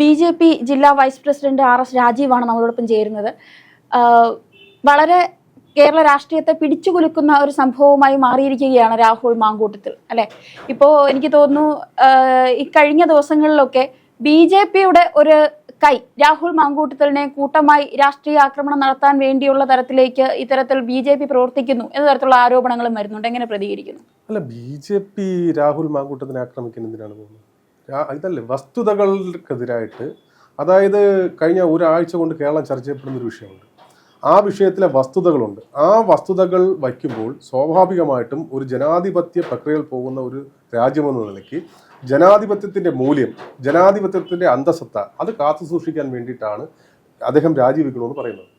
B J P ജില്ലാ vice president R S രാജീവാണ് നമ്മളോടൊപ്പം ചേരുന്നത്. വളരെ കേരള രാഷ്ട്രീയത്തെ പിടിച്ചുകുലുക്കുന്ന ഒരു സംഭവമായി മാറിയിരിക്കുകയാണ് രാഹുൽ മാങ്കൂട്ടത്തിൽ അല്ലെ? ഇപ്പോ എനിക്ക് തോന്നുന്നു ഈ കഴിഞ്ഞ ദിവസങ്ങളിലൊക്കെ ബി ജെ പിയുടെ ഒരു കൈ രാഹുൽ മാങ്കൂട്ടത്തിലിനെ കൂട്ടമായി രാഷ്ട്രീയ ആക്രമണം നടത്താൻ വേണ്ടിയുള്ള തരത്തിലേക്ക് ഇത്തരത്തിൽ ബി ജെ പി പ്രവർത്തിക്കുന്നു എന്ന തരത്തിലുള്ള ആരോപണങ്ങളും വരുന്നുണ്ട്. എങ്ങനെ പ്രതികരിക്കുന്നു? അല്ല ബി ജെ പി രാഹുൽ മാങ്കൂട്ടത്തിനെ ആക്രമിക്കുന്നതിനാണ് പോകുന്നത്. ഇതല്ലേ വസ്തുതകൾക്കെതിരായിട്ട് അതായത് കഴിഞ്ഞ ഒരാഴ്ച കൊണ്ട് കേരളം ചർച്ച ചെയ്യപ്പെടുന്ന ഒരു വിഷയമുണ്ട്. ആ വിഷയത്തിലെ വസ്തുതകളുണ്ട്. ആ വസ്തുതകൾ വയ്ക്കുമ്പോൾ സ്വാഭാവികമായിട്ടും ഒരു ജനാധിപത്യ പ്രക്രിയയിൽ പോകുന്ന ഒരു രാജ്യമെന്ന നിലയ്ക്ക് ജനാധിപത്യത്തിന്റെ മൂല്യം ജനാധിപത്യത്തിന്റെ അന്തസത്ത അത് കാത്തു സൂക്ഷിക്കാൻ വേണ്ടിയിട്ടാണ് അദ്ദേഹം രാജിവെക്കണമെന്ന് പറയുന്നത്.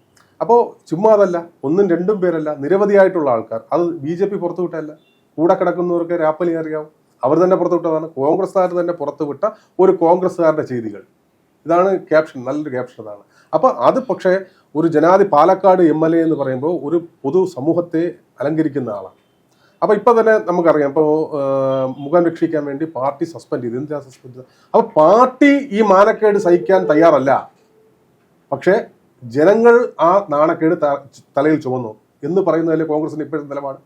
അപ്പോൾ ചുമ്മാ അതല്ല ഒന്നും രണ്ടും പേരല്ല നിരവധിയായിട്ടുള്ള ആൾക്കാർ അത് ബി ജെ പി പുറത്തുവിട്ടല്ല കൂടെ കിടക്കുന്നവർക്ക് രാപ്പലി അറിയാവും. അവർ തന്നെ പുറത്തുവിട്ടതാണ്. കോൺഗ്രസ്സുകാർ തന്നെ പുറത്തുവിട്ട ഒരു കോൺഗ്രസ്സുകാരുടെ ചെയ്തികൾ. ഇതാണ് ക്യാപ്ഷൻ നല്ലൊരു ക്യാപ്ഷൻ അതാണ്. അപ്പോൾ അത് പക്ഷേ ഒരു ജനാധി പാലക്കാട് എം എൽ എ എന്ന് പറയുമ്പോൾ ഒരു പൊതു സമൂഹത്തെ അലങ്കരിക്കുന്ന ആളാണ്. അപ്പോൾ ഇപ്പോൾ തന്നെ നമുക്കറിയാം. ഇപ്പോൾ മുഖം രക്ഷിക്കാൻ വേണ്ടി പാർട്ടി സസ്പെൻഡ് ചെയ്തു. എന്തിനാ സസ്പെൻഡ് ചെയ്തത്? അപ്പോൾ പാർട്ടി ഈ മാനക്കേട് സഹിക്കാൻ തയ്യാറല്ല. പക്ഷേ ജനങ്ങൾ ആ നാണക്കേട് തലയിൽ ചുമന്നു എന്ന് പറയുന്നതല്ലേ കോൺഗ്രസിന്റെ ഇപ്പോഴത്തെ നിലപാട്?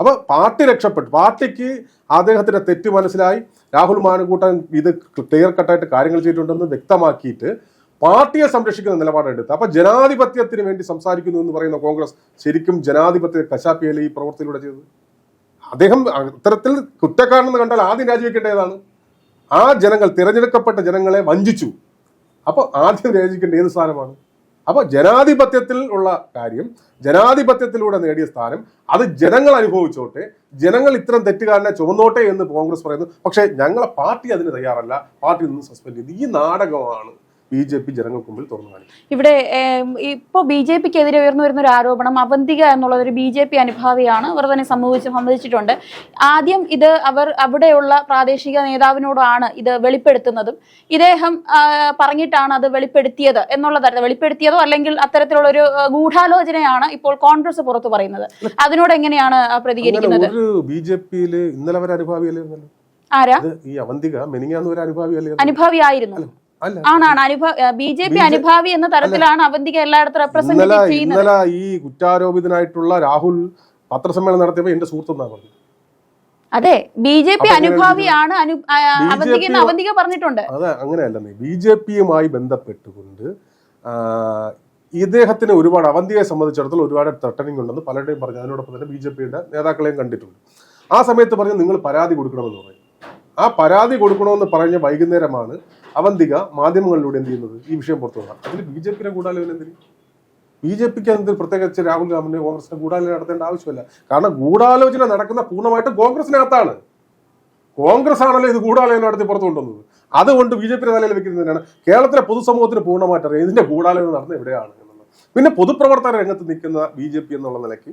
അപ്പൊ പാർട്ടി രക്ഷപ്പെട്ടു. പാർട്ടിക്ക് അദ്ദേഹത്തിന്റെ തെറ്റ് മനസ്സിലായി. രാഹുൽ മാനക്കൂട്ടൻ ഇത് ക്ലിയർ കട്ടായിട്ട് കാര്യങ്ങൾ ചെയ്തിട്ടുണ്ടെന്ന് വ്യക്തമാക്കിയിട്ട് പാർട്ടിയെ സംരക്ഷിക്കുന്ന നിലപാടെടുത്ത്. അപ്പൊ ജനാധിപത്യത്തിന് വേണ്ടി സംസാരിക്കുന്നു എന്ന് പറയുന്ന കോൺഗ്രസ് ശരിക്കും ജനാധിപത്യ കശാപ്പിയല്ലേ ഈ പ്രവർത്തിയിലൂടെ ചെയ്തത്? അദ്ദേഹം അത്തരത്തിൽ കുറ്റക്കാരനെന്ന് കണ്ടാൽ ആദ്യം രാജിവെക്കേണ്ടതാണ്. ആ ജനങ്ങൾ തിരഞ്ഞെടുക്കപ്പെട്ട ജനങ്ങളെ വഞ്ചിച്ചു. അപ്പൊ ആദ്യം രാജിക്കേണ്ട ഏത് സ്ഥാനമാണ്? അപ്പൊ ജനാധിപത്യത്തിൽ ഉള്ള കാര്യം ജനാധിപത്യത്തിലൂടെ നേടിയ സ്ഥാനം അത് ജനങ്ങൾ അനുഭവിച്ചോട്ടെ ജനങ്ങൾ ഇത്തരം തെറ്റുകാരനെ ചുമന്നോട്ടെ എന്ന് കോൺഗ്രസ് പറയുന്നു. പക്ഷേ ഞങ്ങളെ പാർട്ടി അതിന് തയ്യാറല്ല. പാർട്ടി നിന്ന് സസ്പെൻഡ് ചെയ്തു. ഈ നാടകമാണ് ബി ജെ പി ജനങ്ങൾക്ക് മുമ്പിൽ തുറന്നു കാണിക്കും. ഇവിടെ ഇപ്പോൾ ഇപ്പോ ബി ജെ പിക്ക് എതിരെ ഉയർന്നു വരുന്ന ഒരു ആരോപണം അവന്തിക എന്നുള്ള ഒരു ബി ജെ പി അനുഭാവിയാണ്. അവർ തന്നെ സംഭവിച്ച് സംബന്ധിച്ചിട്ടുണ്ട് ആദ്യം ഇത് അവർ അവിടെയുള്ള പ്രാദേശിക നേതാവിനോടാണ് ഇത് വെളിപ്പെടുത്തുന്നതും. ഇദ്ദേഹം പറഞ്ഞിട്ടാണ് അത് വെളിപ്പെടുത്തിയത് എന്നുള്ള തരത്തിൽ വെളിപ്പെടുത്തിയതോ അല്ലെങ്കിൽ അത്തരത്തിലുള്ള ഒരു ഗൂഢാലോചനയാണ് ഇപ്പോൾ കോൺഗ്രസ് പുറത്തു പറയുന്നത്. അതിനോട് എങ്ങനെയാണ് പ്രതികരിക്കുന്നത്? ബി ജെ പിയിൽ ഇന്നലെ വരെ അനുഭാവിയല്ലേ ആരാ? ഈ അവന്തിക മെനിങ്ങാന്ന് ഒരു അനുഭാവിയല്ലേ അനുഭാവിയായിരുന്നു ആണാണ് അനുഭവ ബി ജെ പി അനുഭാവി എന്ന തരത്തിലാണ് അവന്തിക എല്ലായിടത്തും റെപ്രസെന്റ് ചെയ്യുന്നത്. ഈ കുറ്റാരോപിതനായിട്ടുള്ള രാഹുൽ പത്രസമ്മേളനം നടത്തിയപ്പോ എന്റെ സുഹൃത്തെന്നാ പറഞ്ഞു അതെ ബി ജെ പി അനുഭാവിയാണ് അവന്തിക അവന്തിക പറഞ്ഞിട്ടുണ്ട്. അതെ അങ്ങനെയല്ലെന്നേ ബി ജെ പിയുമായി ബന്ധപ്പെട്ടുകൊണ്ട് ഇദ്ദേഹത്തിന് ഒരുപാട് അവന്തിയെ സംബന്ധിച്ചിടത്തോളം ഒരുപാട് ത്രട്ടനിങ് ഉണ്ടെന്ന് പലരുടെയും പറഞ്ഞു. അതിനോടൊപ്പം തന്നെ ബി ജെ പിയുടെ നേതാക്കളെയും കണ്ടിട്ടുണ്ട്. ആ സമയത്ത് പറഞ്ഞു നിങ്ങൾ പരാതി കൊടുക്കണമെന്ന് പറയും ആ പരാതി കൊടുക്കണമെന്ന് പറഞ്ഞ വൈകുന്നേരമാണ് അവന്തിക മാധ്യമങ്ങളിലൂടെ എന്ത് ചെയ്യുന്നത്? ഈ വിഷയം പുറത്തു വന്നത് അതിൽ ബി ജെ പിന്നെ കൂടാലോചന എന്തിന്? ബി ജെ പിക്ക് എന്ത് പ്രത്യേകിച്ച് രാഹുൽ ഗാന്ധിനെ കോൺഗ്രസിനെ ഗൂഢാലോചന നടത്തേണ്ട ആവശ്യമില്ല. കാരണം ഗൂഢാലോചന നടക്കുന്ന പൂർണമായിട്ടും കോൺഗ്രസിനകത്താണ്. കോൺഗ്രസ് ആണല്ലോ ഇത് ഗൂഢാലോചന നടത്തി പുറത്തു കൊണ്ടുവന്നത്. അതുകൊണ്ട് ബി ജെ പിയുടെ തലയിൽ വെക്കുന്നതിനാണ് കേരളത്തിലെ പൊതുസമൂഹത്തിന് പൂർണമായിട്ട് അറിയാം ഇതിന്റെ ഗൂഢാലോചന നടന്ന എവിടെയാണ് എന്നുള്ളത്. പിന്നെ പൊതുപ്രവർത്തന രംഗത്ത് നിൽക്കുന്ന ബി ജെ പി എന്നുള്ള നിലയ്ക്ക്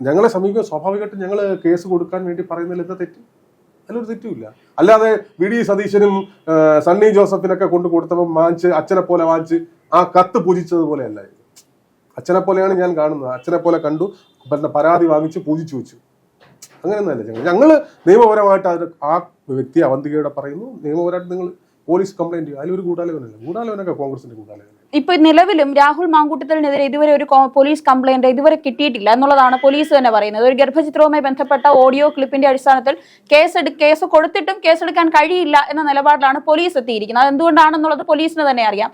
ഞങ്ങളെ സമീപിക്കുക സ്വാഭാവികമായിട്ടും ഞങ്ങൾ കേസ് കൊടുക്കാൻ വേണ്ടി പറയുന്നതിൽ എന്താ തെറ്റ്? അതിലൊരു തെറ്റുമില്ല. അല്ലാതെ വി ഡി സതീശനും സണ്ണി ജോസഫിനൊക്കെ കൊണ്ട് കൊടുത്തപ്പോൾ വാങ്ങിച്ച് അച്ഛനെ പോലെ വാങ്ങിച്ച് ആ കത്ത് പൂജിച്ചതുപോലെ അല്ലായിരുന്നു അച്ഛനെ പോലെയാണ് ഞാൻ കാണുന്നത്. അച്ഛനെ പോലെ കണ്ടു പരാതി വാങ്ങിച്ച് പൂജിച്ചു വെച്ചു. അങ്ങനെയൊന്നുമല്ല ഞങ്ങൾ. ഞങ്ങൾ നിയമപരമായിട്ട് അത് ആ വ്യക്തി അവന്തികയുടെ പറയുന്നു. നിയമപരമായിട്ട് നിങ്ങൾ പോലീസ് കംപ്ലൈന്റ് ചെയ്യും. അതിലൊരു ഗൂഢാലോചനയല്ല. ഗൂഢാലോചനയൊക്കെ കോൺഗ്രസിന്റെ ഗൂഢാലോചന ഇപ്പൊ നിലവിലും രാഹുൽ മാങ്കൂട്ടത്തിനെതിരെ ഇതുവരെ ഒരു പോലീസ് കംപ്ലൈന്റ് ഇതുവരെ കിട്ടിയിട്ടില്ല എന്നുള്ളതാണ് പോലീസ് തന്നെ പറയുന്നത്. ഒരു ഗർഭചിത്രവുമായി ബന്ധപ്പെട്ട ഓഡിയോ ക്ലിപ്പിന്റെ അടിസ്ഥാനത്തിൽ കേസ് കേസ് കൊടുത്തിട്ടും കേസെടുക്കാൻ കഴിയില്ല എന്ന നിലപാടിലാണ് പോലീസ് എത്തിയിരിക്കുന്നത്. അതെന്തുകൊണ്ടാണെന്നുള്ളത് പോലീസിന് തന്നെ അറിയാം.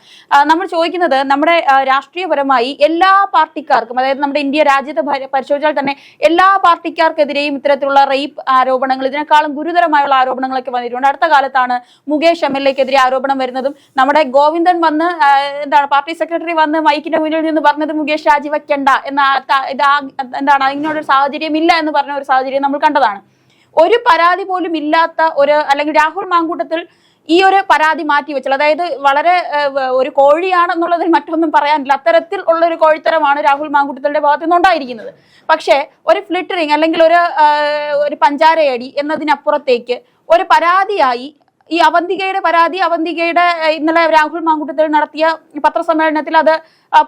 നമ്മൾ ചോദിക്കുന്നത് നമ്മുടെ രാഷ്ട്രീയപരമായി എല്ലാ പാർട്ടിക്കാർക്കും അതായത് നമ്മുടെ ഇന്ത്യ രാജ്യത്തെ പരിശോധിച്ചാൽ തന്നെ എല്ലാ പാർട്ടിക്കാർക്കെതിരെയും ഇത്തരത്തിലുള്ള റേപ്പ് ആരോപണങ്ങൾ ഇതിനേക്കാളും ഗുരുതരമായുള്ള ആരോപണങ്ങളൊക്കെ വന്നിട്ടുണ്ട്. അടുത്ത കാലത്താണ് മുകേഷ് എം എൽ എക്കെതിരെ ആരോപണം വരുന്നതും നമ്മുടെ ഗോവിന്ദൻ വന്ന് എന്താണ് പാർട്ടി സെക്രട്ടറി വന്ന് മൈക്കിന്റെ മുന്നിൽ നിന്ന് പറഞ്ഞത് മുകേഷ് രാജിവെക്കണ്ട എന്ന എന്താണ്? അതിനോടൊരു സാഹചര്യം ഇല്ല എന്ന് പറഞ്ഞ ഒരു സാഹചര്യം നമ്മൾ കണ്ടതാണ്. ഒരു പരാതി പോലും ഇല്ലാത്ത ഒരു അല്ലെങ്കിൽ രാഹുൽ മാങ്കൂട്ടത്തിൽ ഈ ഒരു പരാതി മാറ്റി വെച്ചത് അതായത് വളരെ ഒരു കോഴിയാണെന്നുള്ളതിൽ മറ്റൊന്നും പറയാനില്ല. അത്തരത്തിൽ ഉള്ള ഒരു കോഴിത്തരമാണ് രാഹുൽ മാങ്കൂട്ടത്തിന്റെ ഭാഗത്തു നിന്നുണ്ടായിരിക്കുന്നത് പക്ഷേ ഒരു ഫ്ലിറ്ററിങ് അല്ലെങ്കിൽ ഒരു ഒരു പഞ്ചാരയടി എന്നതിനപ്പുറത്തേക്ക് ഒരു പരാതിയായി ഈ അവന്തികയുടെ പരാതി അവന്തികയുടെ ഇന്നലെ രാഹുൽ മാങ്കുട്ടത്തിൽ നടത്തിയ പത്രസമ്മേളനത്തിൽ അത്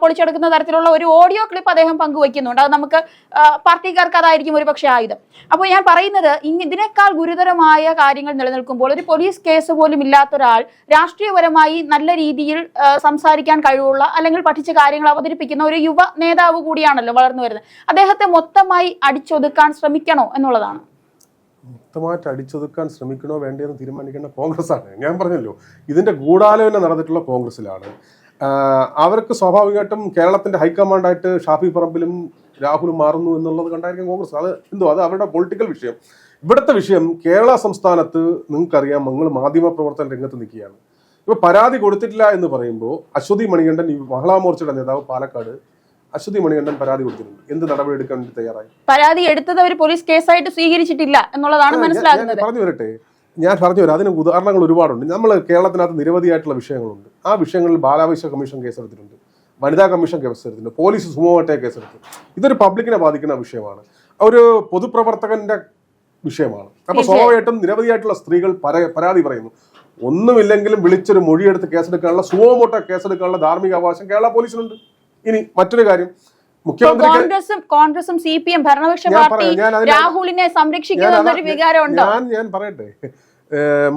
പൊളിച്ചെടുക്കുന്ന തരത്തിലുള്ള ഒരു ഓഡിയോ ക്ലിപ്പ് അദ്ദേഹം പങ്കുവയ്ക്കുന്നുണ്ട്. അത് നമുക്ക് പാർട്ടിക്കാർക്ക് അതായിരിക്കും ഒരു പക്ഷേ ആയുധം. അപ്പോൾ ഞാൻ പറയുന്നത് ഇതിനേക്കാൾ ഗുരുതരമായ കാര്യങ്ങൾ നിലനിൽക്കുമ്പോൾ ഒരു പോലീസ് കേസ് പോലും ഇല്ലാത്ത ഒരാൾ രാഷ്ട്രീയപരമായി നല്ല രീതിയിൽ സംസാരിക്കാൻ കഴിവുള്ള അല്ലെങ്കിൽ പഠിച്ച കാര്യങ്ങൾ അവതരിപ്പിക്കുന്ന ഒരു യുവ നേതാവ് കൂടിയാണല്ലോ വളർന്നു വരുന്നത്. അദ്ദേഹത്തെ മൊത്തമായി അടിച്ചൊതുക്കാൻ ശ്രമിക്കണോ എന്നുള്ളതാണ്. മൊത്തമായിട്ട് അടിച്ചൊതുക്കാൻ ശ്രമിക്കണോ വേണ്ടതെന്ന് തീരുമാനിക്കേണ്ട കോൺഗ്രസ് ആണ് ഞാൻ പറഞ്ഞല്ലോ ഇതിന്റെ ഗൂഢാലോചന നടന്നിട്ടുള്ള കോൺഗ്രസ്സിലാണ്. അവർക്ക് സ്വാഭാവികമായിട്ടും കേരളത്തിന്റെ ഹൈക്കമാൻഡായിട്ട് ഷാഫി പറമ്പിലും രാഹുലും മാറുന്നു എന്നുള്ളത് കണ്ടായിരിക്കും കോൺഗ്രസ്. അത് എന്തോ അത് അവരുടെ പൊളിറ്റിക്കൽ വിഷയം. ഇവിടുത്തെ വിഷയം കേരള സംസ്ഥാനത്ത് നിങ്ങൾക്കറിയാം നിങ്ങൾ മാധ്യമ പ്രവർത്തന രംഗത്ത് നിൽക്കുകയാണ്. ഇപ്പൊ പരാതി കൊടുത്തിട്ടില്ല എന്ന് പറയുമ്പോൾ അശ്വതി മണികണ്ഠൻ ഈ മഹിളാ മോർച്ചയുടെ നേതാവ് പാലക്കാട് അശ്വതി മണികണ്ഠൻ പരാതി കൊടുത്തിട്ടുണ്ട്. എന്ത് നടപടി എടുക്കാൻ വേണ്ടി തയ്യാറായി? പരാതി എടുത്തത് അവർ പോലീസ് കേസായിട്ട് സ്വീകരിച്ചിട്ടില്ല എന്നുള്ളതാണ് മനസ്സിലാക്കുന്നത് മനസ്സിലാകുന്നത്. പറഞ്ഞു വരട്ടെ. ഞാൻ പറഞ്ഞു വരാം. അതിന് ഉദാഹരണങ്ങൾ ഒരുപാടുണ്ട്. നമ്മൾ കേരളത്തിനകത്ത് നിരവധിയായിട്ടുള്ള വിഷയങ്ങളുണ്ട്. ആ വിഷയങ്ങളിൽ ബാലാവകാശ കമ്മീഷൻ കേസെടുത്തിട്ടുണ്ട്. വനിതാ കമ്മീഷൻ കേസെടുത്തിട്ടുണ്ട്. പോലീസ് സുമോട്ടെ കേസെടുത്തു. ഇതൊരു പബ്ലിക്കിനെ ബാധിക്കുന്ന വിഷയമാണ്. ഒരു പൊതുപ്രവർത്തകന്റെ വിഷയമാണ്. അപ്പൊ. സ്വാഭാവികമായിട്ടും നിരവധിയായിട്ടുള്ള സ്ത്രീകൾ പരാതി പറയുന്നു. ഒന്നുമില്ലെങ്കിലും വിളിച്ചൊരു മൊഴിയെടുത്ത് കേസെടുക്കാനുള്ള സുമോട്ട കേസെടുക്കാനുള്ള ധാർമ്മിക അവകാശം കേരള പോലീസിനുണ്ട്. ഇനി മറ്റൊരു കാര്യം. മുഖ്യമന്ത്രിക്ക് കോൺഗ്രസും കോൺഗ്രസും സി പി എം ഭരണപക്ഷ പാർട്ടി രാഹുലിനെ സംരക്ഷിക്കുന്ന വികാരം ഉണ്ടോ ഞാൻ ഞാൻ പറയട്ടെ.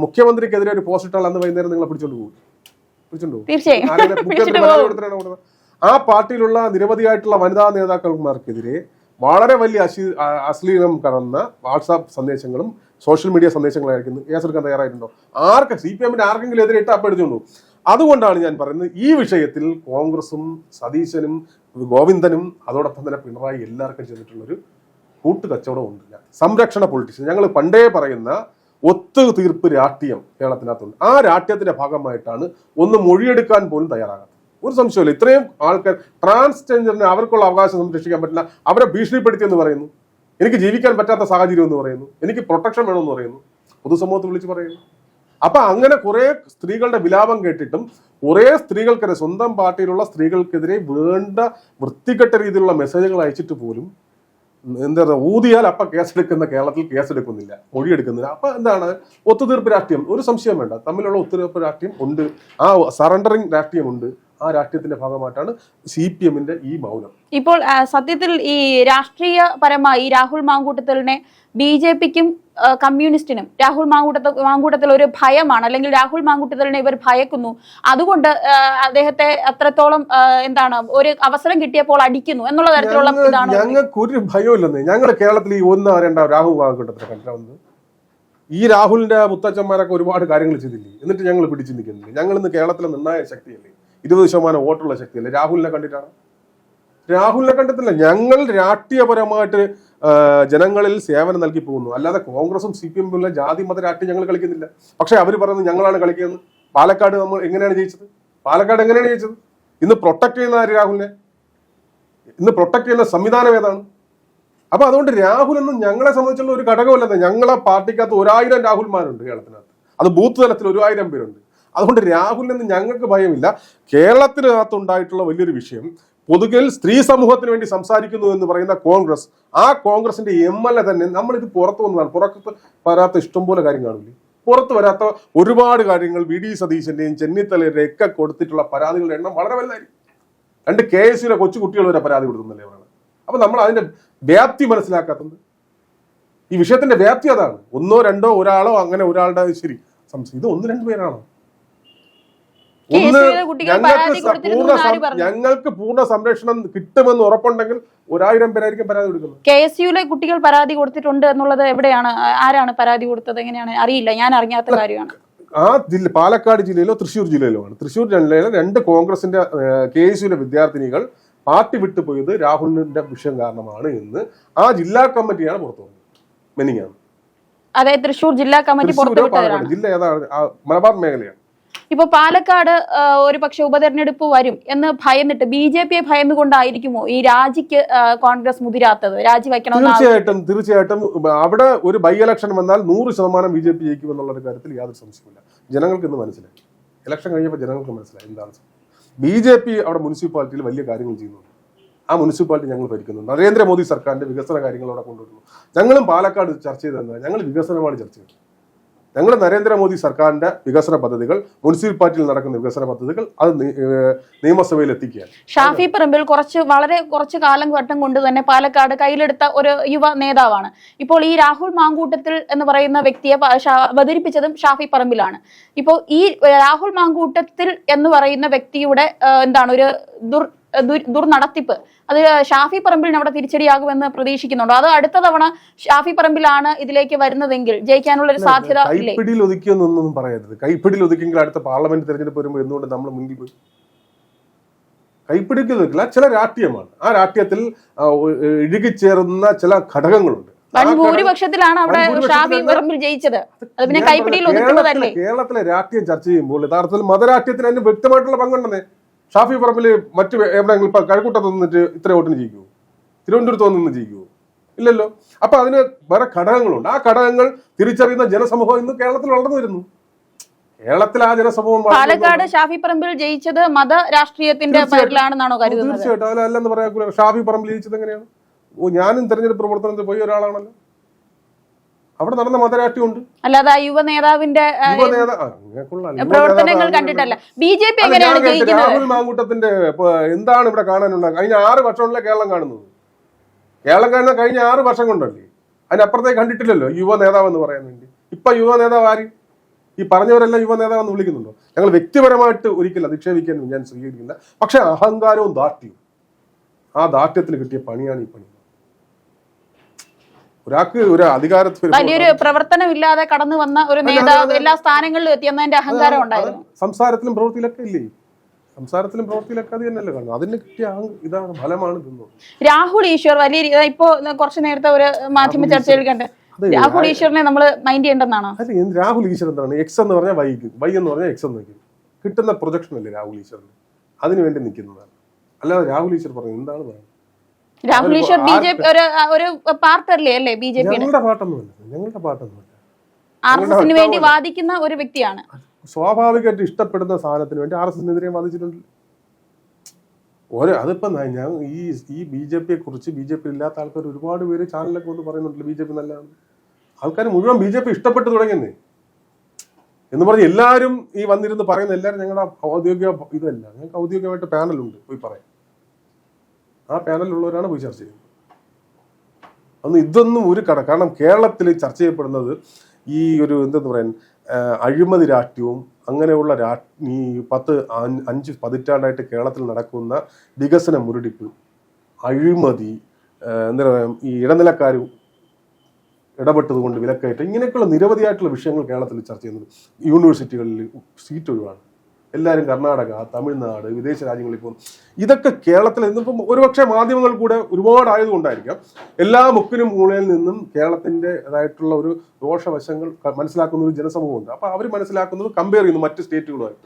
മുഖ്യമന്ത്രിക്കെതിരെ ഒരു പോസ്റ്റ് ഇട്ടാൽ അന്ന് വൈകുന്നേരം നിങ്ങളെ പിടിച്ചോണ്ട് പോകും. പിടിച്ചോണ്ട് തീർച്ചയായും. ആ പാർട്ടിയിലുള്ള നിരവധിയായിട്ടുള്ള വനിതാ നേതാക്കന്മാർക്കെതിരെ വളരെ വലിയ അശീ അശ്ലീലം കടന്ന വാട്സാപ്പ് സന്ദേശങ്ങളും സോഷ്യൽ മീഡിയ സന്ദേശങ്ങളായിരിക്കുന്നു. കേസെടുക്കാൻ തയ്യാറായിട്ടുണ്ടോ? ആർക്ക് സി പി എമ്മിന് ആർക്കെങ്കിലും എതിരെ ഇട്ട് അപ്പെടുത്തുള്ളൂ അതുകൊണ്ടാണ് ഞാൻ പറയുന്നത് ഈ വിഷയത്തിൽ കോൺഗ്രസും സതീശനും ഗോവിന്ദനും അതോടൊപ്പം തന്നെ പിണറായി എല്ലാവർക്കും ചെയ്തിട്ടുള്ളൊരു കൂട്ടുകച്ചവടം ഉണ്ട് സംരക്ഷണ പൊളിറ്റിക്സ് ഞങ്ങൾ പണ്ടേ പറയുന്ന ഒത്തുതീർപ്പ് രാഷ്ട്രീയം കേരളത്തിനകത്തുണ്ട്. ആ രാഷ്ട്രീയത്തിന്റെ ഭാഗമായിട്ടാണ് ഒന്ന് മൊഴിയെടുക്കാൻ പോലും തയ്യാറാകാത്തത്. ഒരു സംശയമില്ല ഇത്രയും ആൾക്കാർ ട്രാൻസ്ജെൻഡറിന് അവർക്കുള്ള അവകാശം സംരക്ഷിക്കാൻ പറ്റില്ല. അവരെ ഭീഷണിപ്പെടുത്തി എന്ന് പറയുന്നു. എനിക്ക് ജീവിക്കാൻ പറ്റാത്ത സാഹചര്യം എന്ന് പറയുന്നു. എനിക്ക് പ്രൊട്ടക്ഷൻ വേണമെന്ന് പറയുന്നു. പൊതുസമൂഹത്തിൽ വിളിച്ച് പറയുന്നു. അപ്പൊ അങ്ങനെ കുറെ സ്ത്രീകളുടെ വിലാപം കേട്ടിട്ടും കുറെ സ്ത്രീകൾക്കെതിരെ സ്വന്തം പാർട്ടിയിലുള്ള സ്ത്രീകൾക്കെതിരെ വേണ്ട വൃത്തികെട്ട രീതിയിലുള്ള മെസ്സേജുകൾ അയച്ചിട്ട് പോലും എന്താ പറയുക ഊതിയാൽ അപ്പൊ കേസെടുക്കുന്ന കേരളത്തിൽ കേസെടുക്കുന്നില്ല മൊഴിയെടുക്കുന്നില്ല. അപ്പൊ എന്താണ്? ഒത്തുതീർപ്പ് രാഷ്ട്രീയം. ഒരു സംശയം വേണ്ട. തമ്മിലുള്ള ഒത്തുതീർപ്പ് രാഷ്ട്രീയം ഉണ്ട്. ആ സറണ്ടറിങ് രാഷ്ട്രീയം ഉണ്ട്. ആ രാഷ്ട്രീയത്തിന്റെ ഭാഗമായിട്ടാണ് സി പി എമ്മിന്റെ ഈ മൗനം. ഇപ്പോൾ സത്യത്തിൽ ഈ രാഷ്ട്രീയപരമായി രാഹുൽ മാങ്കൂട്ടത്തലിനെ ബി ജെ പിക്കും കമ്മ്യൂണിസ്റ്റിനും രാഹുൽ മാങ്കൂട്ടത്ത മാങ്കൂട്ടത്തിൽ ഒരു ഭയമാണ്. അല്ലെങ്കിൽ രാഹുൽ മാങ്കൂട്ടത്തലിനെ ഇവർ ഭയക്കുന്നു. അതുകൊണ്ട് അദ്ദേഹത്തെ അത്രത്തോളം എന്താണ് ഒരു അവസരം കിട്ടിയപ്പോൾ അടിക്കുന്നു എന്നുള്ള തരത്തിലുള്ള ഇതാണ് ഞങ്ങൾക്ക് ഒരു ഭയമില്ലെന്ന് ഞങ്ങൾ കേരളത്തിൽ ഈ ഒന്നോ രണ്ടോ രാഹുൽ മാങ്കൂട്ടത്തിനെ ഈ രാഹുലിന്റെ മുത്തച്ഛന്മാരൊക്കെ ഒരുപാട് കാര്യങ്ങൾ ചെയ്തില്ലേ? എന്നിട്ട് ഞങ്ങൾ പിടിച്ചു നിൽക്കുന്നില്ല? ഞങ്ങൾ ഇന്ന് കേരളത്തിലെ നിർണായക ശക്തിയല്ലേ? ഇരുപത് ശതമാനം വോട്ടുള്ള ശക്തിയല്ലേ? രാഹുലിനെ കണ്ടിട്ടാണ്? രാഹുലിനെ കണ്ടെത്തില്ല ഞങ്ങൾ രാഷ്ട്രീയപരമായിട്ട് ജനങ്ങളിൽ സേവനം നൽകി പോകുന്നു. അല്ലാതെ കോൺഗ്രസും സി പി എമ്മിലുള്ള ജാതി മത രാഷ്ട്രീയം ഞങ്ങൾ കളിക്കുന്നില്ല. പക്ഷെ അവർ പറയുന്നത് ഞങ്ങളാണ് കളിക്കുന്നത്. പാലക്കാട് നമ്മൾ എങ്ങനെയാണ് ജയിച്ചത്? പാലക്കാട് എങ്ങനെയാണ് ജയിച്ചത്? ഇന്ന് പ്രൊട്ടക്ട് ചെയ്യുന്ന ആര് രാഹുലിനെ? ഇന്ന് പ്രൊട്ടക്ട് ചെയ്യുന്ന സംവിധാനം ഏതാണ്? അപ്പൊ അതുകൊണ്ട് രാഹുൽ എന്നും ഞങ്ങളെ സംബന്ധിച്ചുള്ള ഒരു ഘടകമല്ലെന്ന് ഞങ്ങളെ പാർട്ടിക്കകത്ത് ഒരായിരം രാഹുൽമാരുണ്ട് കേരളത്തിനകത്ത്. അത് ബൂത്ത് തലത്തിൽ ഒരായിരം പേരുണ്ട്. അതുകൊണ്ട് രാഹുലിനെന്ന് ഞങ്ങൾക്ക് ഭയമില്ല. കേരളത്തിനകത്ത് ഉണ്ടായിട്ടുള്ള വലിയൊരു വിഷയം പൊതുകിൽ സ്ത്രീ സമൂഹത്തിന് വേണ്ടി സംസാരിക്കുന്നു എന്ന് പറയുന്ന കോൺഗ്രസ് ആ കോൺഗ്രസിന്റെ എം എൽ എ തന്നെ നമ്മളിത് പുറത്തു വന്നതാണ്. പുറത്ത് വരാത്ത ഇഷ്ടംപോലെ കാര്യം കാണില്ലേ? പുറത്തു വരാത്ത ഒരുപാട് കാര്യങ്ങൾ വി ഡി സതീശന്റെയും ചെന്നിത്തലയുടെയും ഒക്കെ കൊടുത്തിട്ടുള്ള പരാതികളുടെ എണ്ണം വളരെ വലുതായിരിക്കും. രണ്ട് കെ എസ് യുടെ കൊച്ചു കുട്ടികൾ വരെ പരാതി കൊടുക്കുന്നല്ലേ അവരാണ് അപ്പൊ നമ്മൾ അതിന്റെ വ്യാപ്തി മനസ്സിലാക്കാത്തത്. ഈ വിഷയത്തിന്റെ വ്യാപ്തി അതാണ്. ഒന്നോ രണ്ടോ ഒരാളോ അങ്ങനെ ഒരാളുടെ ശരി സംശയം. ഇത് ഒന്ന് രണ്ട് പേരാണോ ഒന്ന് കേസിലെ കുട്ടികൾ ഞങ്ങൾക്ക് പരാതി സ- കൊടുത്തിരുന്നു പൂർണ എന്ന് ആര് പറഞ്ഞു? ഞങ്ങൾക്ക് പൂർണ സംരക്ഷണം കിട്ടുമെന്ന് ഉറപ്പുണ്ടെങ്കിൽ ഒരായിരം പേരായിരിക്കും പരാതി കൊടുക്കുന്നത്. കെ എസ് യുലെ കുട്ടികൾ പരാതി കൊടുത്തിട്ടുണ്ട് എന്നുള്ളത് എവിടെയാണ്? ആരാണ് പരാതി കൊടുത്തത് എങ്ങനെയാണ്? അറിയില്ല. ഞാൻ അറിയാത്ത കാര്യമാണ്. ആ ജില്ല പാലക്കാട് ജില്ലയിലോ തൃശ്ശൂർ ജില്ലയിലോ ആണ്. തൃശ്ശൂർ ജില്ലയിലെ രണ്ട് കോൺഗ്രസിന്റെ കെ എസ് യുലെ വിദ്യാർത്ഥിനികൾ പാർട്ടി വിട്ടുപോയത് രാഹുലിന്റെ വിഷയം കാരണമാണ് എന്ന് ആ ജില്ലാ കമ്മിറ്റിയാണ് പുറത്തു വന്നത്. മെനിങ്ങാണ്. അതെ തൃശ്ശൂർ ജില്ലാ കമ്മിറ്റി ജില്ല ഏതാണ്? മലബാർ മേഖലയാണ്. ഇപ്പൊ പാലക്കാട് ഒരു പക്ഷെ ഉപതെരഞ്ഞെടുപ്പ് വരും എന്ന് ഭയന്നിട്ട് ബി ജെ പിയെ ഭയന്നുകൊണ്ടായിരിക്കുമോ ഈ രാജിക്ക് കോൺഗ്രസ് മുതിരാത്തത്? രാജിവെക്കണം തീർച്ചയായിട്ടും തീർച്ചയായിട്ടും അവിടെ ഒരു ബൈ ഇലക്ഷൻ വന്നാൽ നൂറ് ശതമാനം ബി ജെ പി ജയിക്കുമെന്നുള്ള ഒരു കാര്യത്തിൽ യാതൊരു സംശയമില്ല ജനങ്ങൾക്ക് ഇന്ന് മനസ്സിലായി. ഇലക്ഷൻ കഴിഞ്ഞപ്പോൾ ജനങ്ങൾക്ക് മനസ്സിലായി എന്താണ് ബി ജെ പി അവിടെ മുനിസിപ്പാലിറ്റിയിൽ വലിയ കാര്യങ്ങൾ ചെയ്യുന്നുണ്ട്. ആ മുനിസിപ്പാലിറ്റി ഞങ്ങൾ ഭരിക്കുന്നുണ്ട്. നരേന്ദ്രമോദി സർക്കാരിന്റെ വികസന കാര്യങ്ങൾ അവിടെ കൊണ്ടുവരുന്നു. ഞങ്ങളും പാലക്കാട് ചർച്ച ചെയ്തത് ഞങ്ങൾ വികസനമാണ് ചർച്ച ചെയ്തത് ഞങ്ങൾ നരേന്ദ്രമോദി സർക്കാരിന്റെ വികസന പദ്ധതികൾ മുനിസിപ്പാലിറ്റിയിൽ നടക്കുന്ന വികസന പദ്ധതികൾ അത് നിയമസഭയിൽ എത്തിക്കുകയാണ് ഷാഫി പറമ്പിൽ കുറച്ച് വളരെ കുറച്ച് കാലം ഘട്ടം കൊണ്ട് തന്നെ പാലക്കാട് കയ്യിലെടുത്ത ഒരു യുവ നേതാവാണ്. ഇപ്പോൾ ഈ രാഹുൽ മാങ്കൂട്ടത്തിൽ എന്ന് പറയുന്ന വ്യക്തിയെ അവതരിപ്പിച്ചതും ഷാഫി പറമ്പിലാണ്. ഇപ്പോൾ ഈ രാഹുൽ മാങ്കൂട്ടത്തിൽ എന്ന് പറയുന്ന വ്യക്തിയുടെ എന്താണ് ഒരു ദുർ- ദുർനടത്തിപ്പ്. അത് ഷാഫി പറമ്പിലിന് അവിടെ തിരിച്ചടിയാകുമെന്ന് പ്രതീക്ഷിക്കുന്നുണ്ടോ. അത് അടുത്ത തവണ ഷാഫി പറമ്പിലാണ് ഇതിലേക്ക് വരുന്നതെങ്കിൽ ജയിക്കാനുള്ള ഒരു സാധ്യത കൈപ്പിടിയിൽ ഒതുക്കിയെന്നൊന്നും പറയരുത്. കൈപ്പിടിയിൽ ഒതുക്കിയെങ്കിൽ അടുത്ത പാർലമെന്റ് തെരഞ്ഞെടുപ്പ് വരുമ്പോൾ എന്തുകൊണ്ട് നമ്മൾ മുന്നിൽ പോയി? കൈപ്പിടിക്ക് ഒതുക്കില്ല. ചില രാഷ്ട്രീയമാണ്. ആ രാഷ്ട്രീയത്തിൽ ഇഴുകിച്ചേർന്ന ചില ഘടകങ്ങളുണ്ട്. ഭൂരിപക്ഷത്തിലാണ് അവിടെ ഷാഫി പറമ്പിൽ ജയിച്ചത്. അത് പിന്നെ കൈപ്പിടിയിൽ ഒതുക്കുന്നതല്ലേ? കേരളത്തിലെ രാഷ്ട്രീയം ചർച്ച ചെയ്യുമ്പോൾ യഥാർത്ഥത്തിൽ മതരാഷ്ട്രീയത്തിന് അതിന് വ്യക്തമായിട്ടുള്ള പങ്കുണ്ടെന്നേ. ഷാഫി പറമ്പിൽ മറ്റു എവിടെയെങ്കിലും ഇപ്പൊ കഴക്കൂട്ടത്ത് നിന്നിട്ട് ഇത്ര വോട്ടിന് ജയിക്കുമോ തിരുവനന്തപുരത്ത് വന്ന് നിന്ന് ജയിക്കുമോ ഇല്ലല്ലോ. അപ്പൊ അതിന് വേറെ ഘടകങ്ങളുണ്ട്. ആ ഘടകങ്ങൾ തിരിച്ചറിയുന്ന ജനസമൂഹം ഇന്ന് കേരളത്തിൽ വളർന്നു വരുന്നു. കേരളത്തിൽ ആ ജനസമൂഹം പാലക്കാട് ഷാഫി പറമ്പിൽ ജയിച്ചത് മത രാഷ്ട്രീയത്തിന്റെ തീർച്ചയായിട്ടും. പേരിലാണെന്നാണോ കരുതുന്നത്? തീർച്ചയായിട്ടും അതിൽ അല്ലെന്ന് പറയാൻ ഷാഫി പറമ്പിൽ ജയിച്ചത് എങ്ങനെയാണ്? ഓ ഞാനും തെരഞ്ഞെടുപ്പ് പ്രവർത്തനത്തിൽ പോയി ഒരാളാണല്ലോ. അവിടെ നടന്ന മതരാഷ്ട്രീയം ഉണ്ട്. അല്ലാതെ യുവ നേതാവിന്റെ പ്രവർത്തനങ്ങൾ കണ്ടിട്ടല്ല. ബി ജെ പി രാഹുൽ മാങ്കൂട്ടത്തിന്റെ എന്താണ് ഇവിടെ കാണാനുണ്ടാകുക കഴിഞ്ഞ ആറ് വർഷമുള്ള കേരളം കാണുന്നത്. കേരളം കാണുന്ന കഴിഞ്ഞ ആറ് വർഷം കൊണ്ടല്ലേ? അതിനപ്പുറത്തേക്ക് കണ്ടിട്ടില്ലല്ലോ യുവ നേതാവ് എന്ന് പറയാൻ വേണ്ടി. ഇപ്പൊ യുവ നേതാവ് ആര്? ഈ പറഞ്ഞവരെല്ലാം യുവ നേതാവ് എന്ന് വിളിക്കുന്നുണ്ടോ? ഞങ്ങൾ വ്യക്തിപരമായിട്ട് ഒരിക്കലും അധിക്ഷേപിക്കാൻ ഞാൻ സ്വീകരിക്കുന്നില്ല. പക്ഷെ അഹങ്കാരവും ദാർഢ്യവും ആ ദാർഢ്യത്തിന് കിട്ടിയ പണിയാണ് ഈ പണി. ഒരാൾക്ക് ഒരു അധികാരത്തിൽ വലിയൊരു പ്രവർത്തനമില്ലാതെ കടന്നു വന്ന ഒരു നേതാവ്. എല്ലാ സ്ഥാനങ്ങളിലും എത്തിയെന്നതിന്റെ അഹങ്കാരം ഉണ്ടായിരുന്നു. സംസാരത്തിലും പ്രവൃത്തിയിലൊക്കെ ഇല്ലേ? സംസാരത്തിലും പ്രവൃത്തിയിലൊക്കെ അത് തന്നെയല്ലേ കാണുന്നത്? അതിന് കിട്ടിയ ഇതാണ് ഫലമാണ് രാഹുൽ ഈശ്വർ വലിയ രീതി- ഇപ്പോ കുറച്ചു നേരത്തെ ഒരു മാധ്യമ ചർച്ചയിൽ കണ്ട് രാഹുൽ ഈശ്വറിനെ നമ്മൾ മൈൻഡ് ചെയ്യേണ്ടെന്നാണോ രാഹുൽ ഈശ്വർ എന്താണ്? എക്സ് എന്ന് പറഞ്ഞാൽ വൈക്ക് വൈ എന്ന് പറഞ്ഞാൽ എക്സ് എന്ന് വയ്ക്കും. കിട്ടുന്ന പ്രൊജക്ഷൻ അല്ലേ രാഹുൽ ഈശ്വറിന്? അതിനുവേണ്ടി നിൽക്കുന്നതാണ്. അല്ലാതെ രാഹുൽ ഈശ്വർ പറഞ്ഞു എന്താണ് പറയുന്നത് Rahul Eshwar B J P ഒരു ഒരു പാർട്ടല്ലേ അല്ലേ ബി ജെ പി ഞങ്ങളുടെ പാട്ടൊന്നുമല്ല ഞങ്ങളുടെ പാട്ടൊന്നുമല്ല ആർ എസ് എസിന് വേണ്ടി വാദിക്കുന്ന ഒരു വ്യക്തിയാണ്. സ്വാഭാവികമായിട്ട് ഇഷ്ടപ്പെടുന്ന സാധനത്തിന് വേണ്ടി ആർ എസ് എസിനെതിരെ വാദിച്ചിട്ടുണ്ട്. ഓരോ അതിപ്പോ ഞാൻ ഈ ഈ ബി ജെ പിയെ കുറിച്ച് ബി ജെ പി ഇല്ലാത്ത ആൾക്കാർ ഒരുപാട് പേര് ചാനലൊക്കെ വന്ന് പറയുന്നുണ്ട് ബി ജെ പി നല്ലതാണ്. ആൾക്കാർ മുഴുവൻ ബി ജെ പി ഇഷ്ടപ്പെട്ടു തുടങ്ങിയെന്നേ. എന്ന് പറഞ്ഞ് എല്ലാവരും ഈ വന്നിരുന്ന് പറയുന്ന എല്ലാവരും ഞങ്ങളുടെ ഔദ്യോഗിക ഇതല്ല ഞങ്ങൾക്ക് ഔദ്യോഗികമായിട്ട് പാനലുണ്ട്. പോയി പറയാം. ആ പാനലിലുള്ളവരാണ് പോയി ചർച്ച ചെയ്യുന്നത്. അന്ന് ഇതൊന്നും ഒരു കട കാരണം കേരളത്തിൽ ചർച്ച ചെയ്യപ്പെടുന്നത് ഈ ഒരു എന്തെന്ന് പറയാൻ അഴിമതി രാഷ്ട്രീയവും അങ്ങനെയുള്ള രാ ഈ പത്ത് അഞ്ച് പതിറ്റാണ്ടായിട്ട് കേരളത്തിൽ നടക്കുന്ന വികസന മുരടിപ്പ് അഴിമതി എന്താ പറയുക ഈ ഇടനിലക്കാരും ഇടപെട്ടതുകൊണ്ട് വിലക്കയറ്റം ഇങ്ങനെയൊക്കെയുള്ള നിരവധിയായിട്ടുള്ള വിഷയങ്ങൾ കേരളത്തിൽ ചർച്ച ചെയ്യുന്നത്. യൂണിവേഴ്സിറ്റികളിൽ സീറ്റ് ഒഴിവാണ്. എല്ലാവരും കർണാടക തമിഴ്നാട് വിദേശ രാജ്യങ്ങളിൽ പോകും ഇതൊക്കെ കേരളത്തിൽ ഇന്നിപ്പം ഒരുപക്ഷെ മാധ്യമങ്ങൾ കൂടെ ഒരുപാട് ആയതുകൊണ്ടായിരിക്കാം എല്ലാ മുക്കിനും മൂലയിൽ നിന്നും കേരളത്തിന്റെതായിട്ടുള്ള ഒരു ദോഷവശങ്ങൾ മനസ്സിലാക്കുന്ന ഒരു ജനസമൂഹമുണ്ട്. അപ്പോൾ അവർ മനസ്സിലാക്കുന്നത് കമ്പയർ ചെയ്യുന്നു മറ്റ് സ്റ്റേറ്റുകളുമായിട്ട്.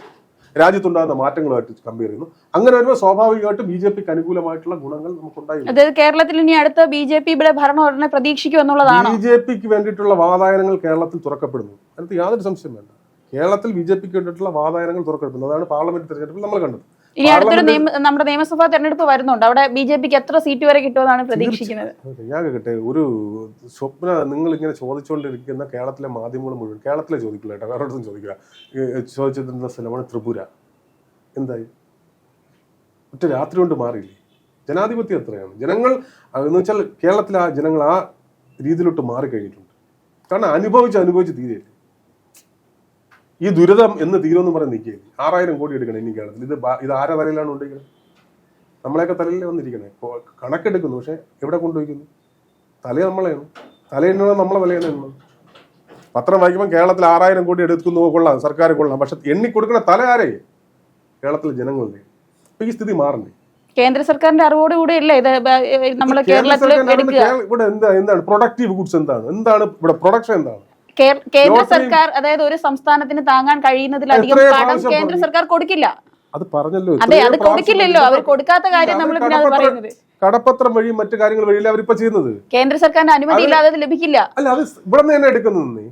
രാജ്യത്തുണ്ടാകുന്ന മാറ്റങ്ങളുമായിട്ട് കമ്പയർ ചെയ്യുന്നു. അങ്ങനെ വരുമ്പോൾ സ്വാഭാവികമായിട്ടും ബി ജെ പിക്ക് അനുകൂലമായിട്ടുള്ള ഗുണങ്ങൾ നമുക്കുണ്ടായിരുന്നു അതായത് കേരളത്തിൽ ഇനി അടുത്ത ബി ജെ പി ഇവിടെ ഭരണഘടന പ്രതീക്ഷിക്കും എന്നുള്ളതാണ് ബി ജെ പിക്ക് വേണ്ടിയിട്ടുള്ള വാതായനങ്ങൾ കേരളത്തിൽ തുറക്കപ്പെടുന്നു. അതിനകത്ത് യാതൊരു സംശയം വേണ്ട കേരളത്തിൽ ബി ജെ പിക്ക് വേണ്ടിയിട്ടുള്ള വാതായനങ്ങൾ തുറക്കെടുക്കുന്നത് അതാണ് പാർലമെന്റ് തെരഞ്ഞെടുപ്പിൽ നമ്മൾ കണ്ടത്. ഇനി അടുത്തൊരു നമ്മുടെ നിയമസഭാ തെരഞ്ഞെടുപ്പ് വരുന്നുണ്ട്. അവിടെ ബി ജെ പിക്ക് എത്ര സീറ്റ് വരെ കിട്ടുമെന്നാണ് പ്രതീക്ഷിക്കുന്നത്. ഞാൻ കേട്ടെ ഒരു സ്വപ്ന നിങ്ങൾ ഇങ്ങനെ ചോദിച്ചുകൊണ്ടിരിക്കുന്ന കേരളത്തിലെ മാധ്യമങ്ങൾ മുഴുവൻ കേരളത്തിലെ ചോദിക്കില്ല കേട്ടോ വേറെ അടുത്തും ചോദിക്കുക ചോദിച്ചിരുന്ന സ്ഥലമാണ് ത്രിപുര. എന്തായി? ഒറ്റ രാത്രി കൊണ്ട് മാറിയില്ലേ? ജനാധിപത്യം എത്രയാണ്? ജനങ്ങൾ എന്ന് വെച്ചാൽ കേരളത്തിലെ ആ ജനങ്ങൾ ആ രീതിയിലോട്ട് മാറിക്കഴിഞ്ഞിട്ടുണ്ട്. കാരണം അനുഭവിച്ച് അനുഭവിച്ച് തീരെയില്ലേ. ഈ ദുരിതം എന്ന് തീരുമെന്ന് പറഞ്ഞ് നിൽക്കുക ആറായിരം കോടി എടുക്കണം ഇനി കേരളത്തിൽ. ഇത് ഇത് ആരെ തലയിലാണ് കൊണ്ടിരിക്കുന്നത് നമ്മളെയൊക്കെ തലയിലേ വന്നിരിക്കണേ. ഇപ്പോൾ കണക്കെടുക്കുന്നു പക്ഷെ എവിടെ കൊണ്ടുപോയിക്കുന്നു? തല നമ്മളെയാണ്. തലയെണ്ണ നമ്മളെ വിലയാണ് എണ്ണുന്നത്. പത്രം വായിക്കുമ്പോൾ കേരളത്തിൽ ആറായിരം കോടി എടുക്കുന്നു കൊള്ളാം. സർക്കാർ കൊള്ളാം. പക്ഷെ എണ്ണി കൊടുക്കുന്ന തല ആരേ? കേരളത്തിലെ ജനങ്ങളുടെ. അപ്പൊ ഈ സ്ഥിതി മാറണ്ടേ? കേന്ദ്ര സർക്കാരിന്റെ അറിവോടുകൂടി അല്ലേ ഇത് നമ്മൾ കേരളത്തിൽ ഇവിടെ എന്താ എന്താണ്? പ്രൊഡക്റ്റീവ് ഗുഡ്സ് എന്താണ്? എന്താണ് ഇവിടെ പ്രൊഡക്ഷൻ എന്താണ്? കേന്ദ്ര സർക്കാർ അതായത് ഒരു സംസ്ഥാനത്തിന് താങ്ങാൻ കഴിയുന്നതിലധികം പണം കടം കേന്ദ്ര സർക്കാർ കൊടുക്കില്ല. അത് പറഞ്ഞല്ലോ അതെ അത് കൊടുക്കില്ലല്ലോ. അവർ കൊടുക്കാത്ത കാര്യം നമ്മൾ പിന്നെ അത് പറയുന്നത്. കടപ്പത്രം വഴി മറ്റു കാര്യങ്ങൾ വഴിയില്ല അവരിപ്പോ ചെയ്യുന്നത്. കേന്ദ്ര സർക്കാരിന്റെ അനുമതി ഇല്ലാതെ ലഭിക്കില്ല. അല്ല അത് ഇവിടെ നിന്ന് തന്നെ എടുക്കുന്നത്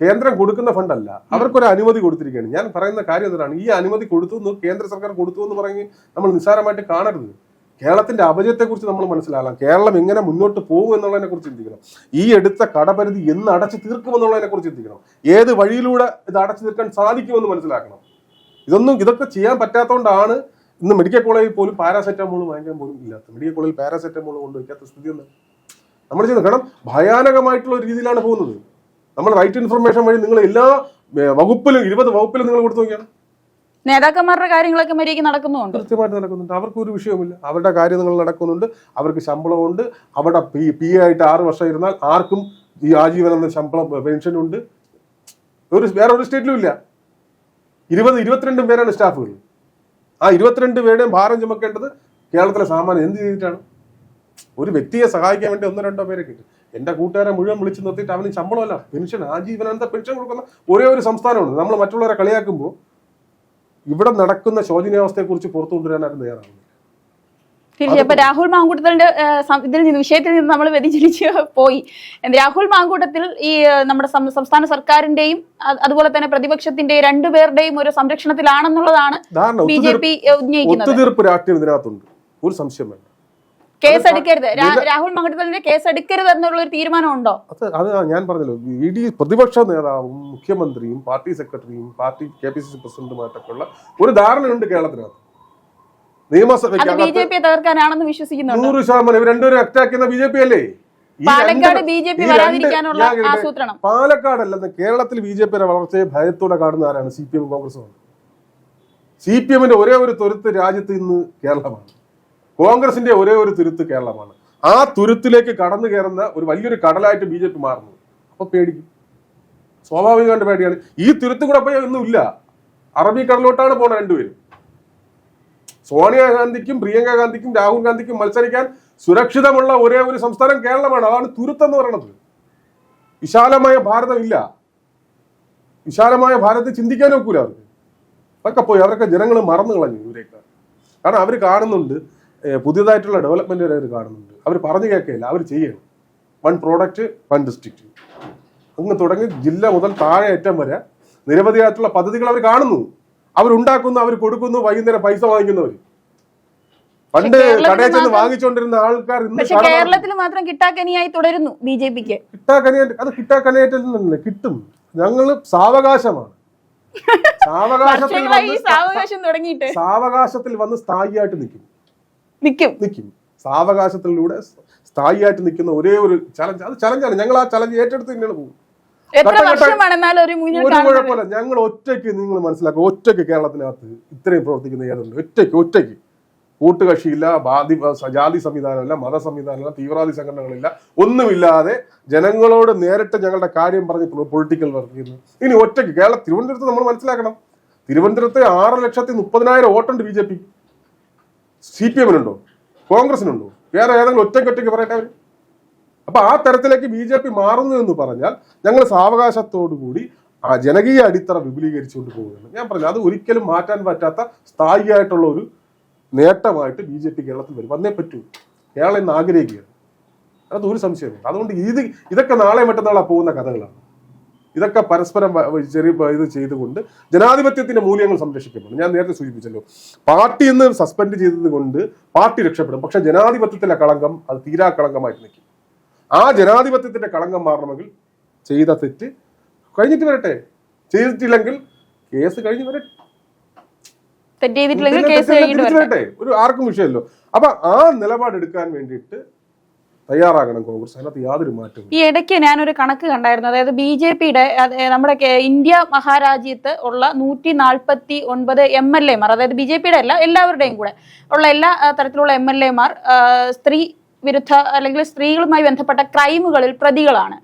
കേന്ദ്രം കൊടുക്കുന്ന ഫണ്ടല്ല. അവർക്കൊരു അനുമതി കൊടുത്തിരിക്കുകയാണ്. ഞാൻ പറയുന്ന കാര്യം എന്താണ്? ഈ അനുമതി കൊടുത്തു കേന്ദ്ര സർക്കാർ കൊടുത്തു എന്ന് പറഞ്ഞ് നമ്മൾ നിസ്സാരമായിട്ട് കാണരുത്. കേരളത്തിന്റെ അപജയത്തെക്കുറിച്ച് നമ്മൾ മനസ്സിലാക്കണം കേരളം എങ്ങനെ മുന്നോട്ട് പോകും എന്നുള്ളതിനെ കുറിച്ച് ചിന്തിക്കണം. ഈ എടുത്ത കടപരിധി എന്ന് അടച്ചു തീർക്കുമെന്നുള്ളതിനെ കുറിച്ച് ചിന്തിക്കണം. ഏത് വഴിയിലൂടെ ഇത് അടച്ചു തീർക്കാൻ സാധിക്കുമെന്ന് മനസ്സിലാക്കണം. ഇതൊന്നും ഇതൊക്കെ ചെയ്യാൻ പറ്റാത്തതുകൊണ്ടാണ് ഇന്ന് മെഡിക്കൽ കോളേജിൽ പോലും പാരാസെറ്റമോൾ വാങ്ങിക്കാൻ പോലും ഇല്ലാത്ത മെഡിക്കൽ കോളേജിൽ പാരാസെറ്റമോൾ കൊണ്ടുവയ്ക്കാത്ത സ്ഥിതി ഒന്ന് നമ്മൾ ചെയ്യുന്നത് കാരണം ഭയാനകമായിട്ടുള്ള രീതിയിലാണ് പോകുന്നത്. നമ്മൾ റൈറ്റ് ഇൻഫർമേഷൻ വഴി നിങ്ങൾ എല്ലാ വകുപ്പിലും ഇരുപത് വകുപ്പിലും നിങ്ങൾ കൊടുത്തു നോക്കിയാണ് നേതാക്കന്മാരുടെ കാര്യങ്ങളൊക്കെ മര്യാദയ്ക്ക് നടക്കുന്നുണ്ട് കൃത്യമായിട്ട് നടക്കുന്നുണ്ട്. അവർക്ക് ഒരു വിഷയവുമില്ല. അവരുടെ കാര്യങ്ങൾ നടക്കുന്നുണ്ട്. അവർക്ക് ശമ്പളമുണ്ട്. അവിടെ പി എ ആയിട്ട് ആറ് വർഷം ഇരുന്നാൽ ആർക്കും ഈ ആജീവനം എന്ന ശമ്പളം പെൻഷനുണ്ട്. ഒരു വേറെ ഒരു സ്റ്റേറ്റിലും ഇല്ല. ഇരുപത് ഇരുപത്തിരണ്ടും പേരാണ് സ്റ്റാഫുകൾ. ആ ഇരുപത്തിരണ്ട് പേരുടെയും ഭാരം ചുമക്കേണ്ടത് കേരളത്തിലെ സാമാന്യം എന്ത് ചെയ്തിട്ടാണ്? ഒരു വ്യക്തിയെ സഹായിക്കാൻ വേണ്ടി ഒന്നോ രണ്ടോ പേരെ കിട്ടും. എന്റെ കൂട്ടുകാരെ മുഴുവൻ വിളിച്ചു നിർത്തിയിട്ട് അവന് ശമ്പളമല്ല പെൻഷൻ ആജീവനാന്ത പെൻഷൻ കൊടുക്കുന്ന ഒരേ ഒരു സംസ്ഥാനമാണ്. നമ്മൾ മറ്റുള്ളവരെ കളിയാക്കുമ്പോൾ ഇവിടെ നടക്കുന്ന ശോചനീയാവസ്ഥയെ കുറിച്ച് പുറത്തു കൊണ്ടുവരാൻ ആരും തയ്യാറാണ് തിരിച്ചു രാഹുൽ മാങ്കൂട്ടത്തിന്റെ ഇതിൽ നിന്ന് വിഷയത്തിൽ നിന്ന് നമ്മൾ വ്യതിചലിച്ച് പോയി. രാഹുൽ മാങ്കൂട്ടത്തിൽ ഈ നമ്മുടെ സംസ്ഥാന സർക്കാരിന്റെയും അതുപോലെ തന്നെ പ്രതിപക്ഷത്തിന്റെയും രണ്ടുപേരുടെയും ഒരു സംരക്ഷണത്തിലാണെന്നുള്ളതാണ് ബി ജെ പി ഉന്നയിക്കുന്നത്. ഒത്തുതീർപ്പ് രാഷ്ട്രീയം ഇതിനകത്തുണ്ട്. ഒരു സംശയം വേണ്ട കേസ് എടുക്കരുത്. രാഹുൽ മാങ്കൂട്ടത്തിന്റെ കേസ് എടുക്കരുത് എന്നുള്ള ഒരു തീരുമാനം ഉണ്ടോ അത് ഞാൻ പറഞ്ഞല്ലോ. ഇ ഡി പ്രതിപക്ഷ നേതാവും മുഖ്യമന്ത്രിയും പാർട്ടി സെക്രട്ടറിയും party K P C C പ്രസിഡന്റുമായിട്ടൊക്കെ ഉള്ള ഒരു ധാരണയുണ്ട് കേരളത്തിനകത്ത്. നിയമസഭയ്ക്ക് ബി ജെ പിയെ തകർക്കാനാണെന്ന് വിശ്വസിക്കുന്നു നൂറ് ശതമാനം ഇവർ രണ്ടുപേരും അറ്റാക്ക് ചെയ്യുന്ന ബി ജെ പി അല്ലേ? പാലക്കാട് ബി ജെ പി വരാതിരിക്കാനുള്ള ആസൂത്രണം. പാലക്കാടല്ലെന്ന് കേരളത്തിൽ ബി ജെ പിയുടെ വളർച്ചയെ ഭയത്തോടെ കാണുന്ന ആരാണ്? സി പി എം കോൺഗ്രസും സി പി എമ്മിന്റെ ഒരേ ഒരു തൊരുത്ത് രാജ്യത്ത് ഇന്ന് കേരളമാണ്. കോൺഗ്രസിന്റെ ഒരേ ഒരു തുരുത്ത് കേരളമാണ്. ആ തുരുത്തിലേക്ക് കടന്നു കയറുന്ന ഒരു വലിയൊരു കടലായിട്ട് ബി ജെ പി മാറുന്നു. അപ്പൊ പേടിക്കും. സ്വാഭാവികമായിട്ട് പേടിയാണ്. ഈ തുരുത്തും കൂടെ പോയി ഒന്നുമില്ല അറബിക്കടലോട്ടാണ് പോണ രണ്ടുപേരും. സോണിയാഗാന്ധിക്കും പ്രിയങ്ക ഗാന്ധിക്കും രാഹുൽ ഗാന്ധിക്കും മത്സരിക്കാൻ സുരക്ഷിതമുള്ള ഒരേ ഒരു സംസ്ഥാനം കേരളമാണ്. അതാണ് തുരുത്തെന്ന് പറയുന്നത്. വിശാലമായ ഭാരതം ഇല്ല. വിശാലമായ ഭാരതത്തെ ചിന്തിക്കാൻ നോക്കൂല അവർക്ക്. അതൊക്കെ പോയി. അവരൊക്കെ ജനങ്ങൾ മറന്നു കളഞ്ഞു ഇവരെയൊക്കെ. കാരണം അവർ കാണുന്നുണ്ട് പുതിയതായിട്ടുള്ള ഡെവലപ്മെന്റ് അവർ കാണുന്നുണ്ട്. അവർ പറഞ്ഞു കേൾക്കുകയില്ല അവർ ചെയ്യണം. വൺ പ്രോഡക്റ്റ് വൺ ഡിസ്ട്രിക്റ്റ് അങ്ങ് തുടങ്ങി ജില്ല മുതൽ താഴെ അറ്റം വരെ നിരവധിയായിട്ടുള്ള പദ്ധതികൾ അവർ കാണുന്നു. അവരുണ്ടാക്കുന്നു അവർ കൊടുക്കുന്നു വൈകുന്നേരം പൈസ വാങ്ങിക്കുന്നവർ പണ്ട് കടയിൽ ചെന്ന് വാങ്ങിച്ചുകൊണ്ടിരുന്ന ആൾക്കാർ കേരളത്തിൽ മാത്രം കിട്ടാക്കനിയായി തുടരുന്നു ബി ജെ പിക്ക്. കിട്ടാക്കനിയായിട്ട് അത് കിട്ടാക്കനിയായിട്ട് കിട്ടും. ഞങ്ങൾ സാവകാശമാണ്. സാവകാശത്തിൽ സാവകാശത്തിൽ വന്ന് സ്ഥായിയായിട്ട് നിൽക്കും. നിൽക്കും നിൽക്കും സാവകാശത്തിലൂടെ സ്ഥായിയായിട്ട് നിൽക്കുന്ന ഒരേ ഒരു ചലഞ്ച് അത് ചലഞ്ചാണ് ഞങ്ങൾ ആ ചലഞ്ച് ഏറ്റെടുത്ത് തന്നെയാണ് പോകും. കുഴപ്പമില്ല. ഞങ്ങൾ ഒറ്റയ്ക്ക് നിങ്ങൾ മനസ്സിലാക്കുക. ഒറ്റയ്ക്ക് കേരളത്തിനകത്ത് ഇത്രയും പ്രവർത്തിക്കുന്ന ഏതുണ്ട്? ഒറ്റയ്ക്ക് ഒറ്റയ്ക്ക്. കൂട്ടുകക്ഷിയില്ല ബാധി ജാതി സംവിധാനമില്ല മത സംവിധാനമില്ല തീവ്രവാദി സംഘടനകളില്ല. ഒന്നുമില്ലാതെ ജനങ്ങളോട് നേരിട്ട് ഞങ്ങളുടെ കാര്യം പറഞ്ഞ് പൊളിറ്റിക്കൽ വർക്കുന്നു ഇനി ഒറ്റയ്ക്ക് കേരള തിരുവനന്തപുരത്ത് നമ്മൾ മനസ്സിലാക്കണം. തിരുവനന്തപുരത്ത് ആറ് ലക്ഷത്തി മുപ്പതിനായിരം വോട്ടുണ്ട് B J P. C P എമ്മിനുണ്ടോ? കോൺഗ്രസിനുണ്ടോ? വേറെ ഏതെങ്കിലും ഒറ്റക്കെട്ടിക്ക് പറയട്ടെ അവർ അപ്പൊ ആ തരത്തിലേക്ക് ബി ജെ പി മാറുന്നു എന്ന് പറഞ്ഞാൽ ഞങ്ങൾ സാവകാശത്തോടു കൂടി ആ ജനകീയ അടിത്തറ വിപുലീകരിച്ചുകൊണ്ട് പോകുകയാണ് ഞാൻ പറഞ്ഞു അത് ഒരിക്കലും മാറ്റാൻ പറ്റാത്ത സ്ഥായിയായിട്ടുള്ള ഒരു നേട്ടമായിട്ട് ബി ജെ പി കേരളത്തിൽ വരും. വന്നേ പറ്റൂ. കേരളം ഇന്ന് ആഗ്രഹിക്കുകയാണ്. അത് ഒരു അതുകൊണ്ട് ഇത് ഇതൊക്കെ നാളെ മറ്റന്നാളാണ് പോകുന്ന കഥകളാണ്. ഇതൊക്കെ പരസ്പരം ചെറിയ ഇത് ചെയ്തുകൊണ്ട് ജനാധിപത്യത്തിന്റെ മൂല്യങ്ങൾ സംരക്ഷിക്കപ്പെടും ഞാൻ നേരത്തെ സൂചിപ്പിച്ചല്ലോ. പാർട്ടി എന്ന് സസ്പെൻഡ് ചെയ്തത് കൊണ്ട് പാർട്ടി രക്ഷപ്പെടും. പക്ഷെ ജനാധിപത്യത്തിലെ കളങ്കം അത് തീരാ കളങ്കമായിട്ട് നിൽക്കും. ആ ജനാധിപത്യത്തിന്റെ കളങ്കം മാറണമെങ്കിൽ ചെയ്ത തെറ്റ് കഴിഞ്ഞിട്ട് വരട്ടെ. ചെയ്തിട്ടില്ലെങ്കിൽ കേസ് കഴിഞ്ഞ് വരട്ടെ. തെറ്റ് ചെയ്തിട്ടില്ലെങ്കിൽ കേസ് വരട്ടെ? ഒരു ആർക്കും വിഷയമല്ലോ. അപ്പൊ ആ നിലപാടെടുക്കാൻ വേണ്ടിയിട്ട് തയ്യാറാകണം കോൺഗ്രസ്. അതിനകത്ത് യാതൊരു മാറ്റവും ഈ ഇടയ്ക്ക് ഞാനൊരു കണക്ക് കണ്ടായിരുന്നു. അതായത് ബി ജെ പിയുടെ നമ്മുടെ ഇന്ത്യ മഹാരാജ്യത്ത് ഉള്ള നൂറ്റി നാൽപ്പത്തി ഒൻപത് എം എൽ എമാർ അതായത് ബി ജെ പിയുടെ അല്ല എല്ലാവരുടെയും കൂടെ ഉള്ള എല്ലാ തരത്തിലുള്ള എം എൽ എമാർ സ്ത്രീ വിരുദ്ധ അല്ലെങ്കിൽ സ്ത്രീകളുമായി ബന്ധപ്പെട്ട ക്രൈമുകളിൽ പ്രതികളാണ്.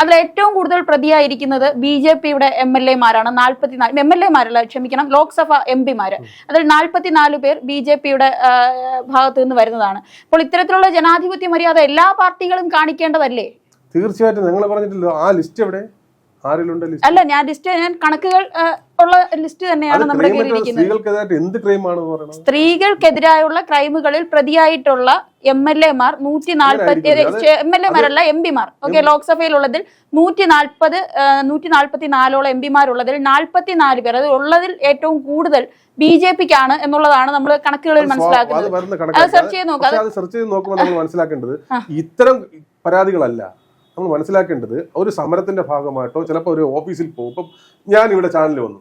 അതിൽ ഏറ്റവും കൂടുതൽ പ്രതിയായിരിക്കുന്നത് ബി ജെ പിയുടെ എം എൽ എമാരാണ്. നാൽപ്പത്തിനാല് എം എൽ എമാരല്ല ക്ഷമിക്കണം ലോക്സഭ എം പിമാര്. അതിൽ നാൽപ്പത്തിനാല് പേർ ബി ജെ പിയുടെ ഭാഗത്ത് നിന്ന് വരുന്നതാണ്. അപ്പോൾ ഇത്തരത്തിലുള്ള ജനാധിപത്യ മര്യാദ എല്ലാ പാർട്ടികളും കാണിക്കേണ്ടതല്ലേ? തീർച്ചയായിട്ടും. നിങ്ങൾ പറഞ്ഞിട്ടില്ല? ആ ലിസ്റ്റ് എവിടെ? അല്ല ഞാൻ ലിസ്റ്റ് ഞാൻ കണക്കുകൾ ഉള്ള ലിസ്റ്റ് തന്നെയാണ് നമ്മുടെ പറയണത് സ്ത്രീകൾക്കെതിരായുള്ള ക്രൈമുകളിൽ പ്രതിയായിട്ടുള്ള എം എൽ എമാർ നൂറ്റി നാൽപ്പത്തി. എം എൽ എമാരല്ല എം പിമാർ. ഓക്കെ ലോക്സഭയിലുള്ളതിൽ നൂറ്റി നാൽപ്പത് നൂറ്റി നാൽപ്പത്തി നാലോളം എം പിമാരുള്ളതിൽ നാൽപ്പത്തി നാല് പേർ. അത് ഉള്ളതിൽ ഏറ്റവും കൂടുതൽ ബി ജെ പിക്കാണ് എന്നുള്ളതാണ് നമ്മൾ കണക്കുകളിൽ മനസ്സിലാക്കുന്നത്. സെർച്ച് ചെയ്ത് അത് സെർച്ച് ചെയ്ത് നോക്കുമ്പോൾ നമ്മൾ മനസ്സിലാക്കേണ്ടത് ഇത്തരം പരാതികളല്ല. നമ്മൾ മനസ്സിലാക്കേണ്ടത് ഒരു സമരത്തിന്റെ ഭാഗമായിട്ടോ ചിലപ്പോൾ ഒരു ഓഫീസിൽ പോകും. ഇപ്പം ഞാൻ ഇവിടെ ചാനലിൽ വന്നു.